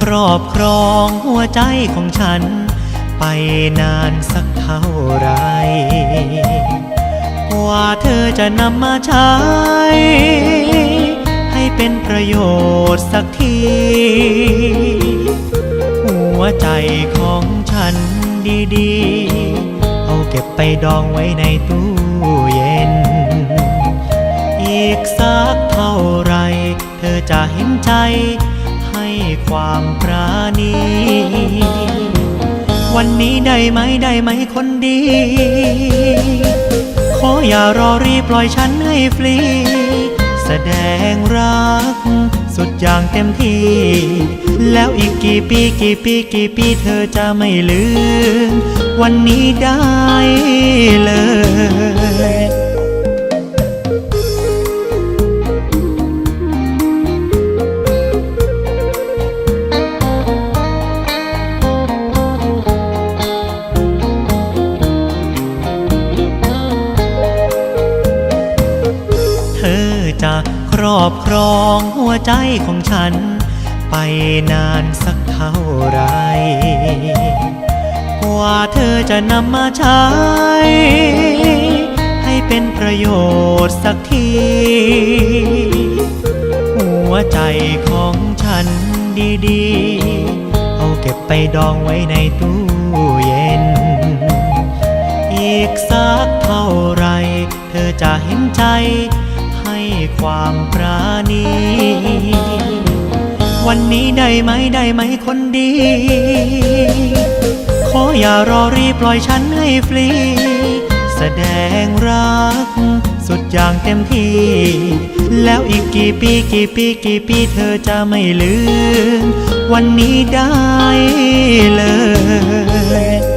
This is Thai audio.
ครอบครองหัวใจของฉัน ไปนานสักเท่าไร กว่าเธอจะนำมาใช้ ให้เป็นประโยชน์สักที หัวใจของฉันดีๆ เอาเก็บไปดองไว้ในตู้เย็น อีกสักเท่าไร เธอจะเห็นใจ ความปราณี วันนี้ได้ไหมได้ไหมคนดี ขออย่ารอรีบปล่อยฉันให้ฟรี แสดงรัก สุดอย่างเต็มที่ แล้วอีกกี่ปีกี่ปีกี่ปีเธอจะไม่ลืม วันนี้ได้เลย อบครองหัวใจของฉัน ไปนานสักเท่าไรกว่าเธอจะนำมาใช้ ให้เป็นประโยชน์สักที หัวใจของฉันดีๆ เอาเก็บไปดองไว้ในตู้เย็น อีกสักเท่าไร เธอจะเห็นใจ ความปราณี วันนี้ได้ไหมได้ไหมคนดี ขออย่ารอรีบปล่อยฉันให้ฟรี แสดงรัก สุดอย่างเต็มที่ แล้วอีกกี่ปีกี่ปีกี่ปีเธอจะไม่ลืม วันนี้ได้เลย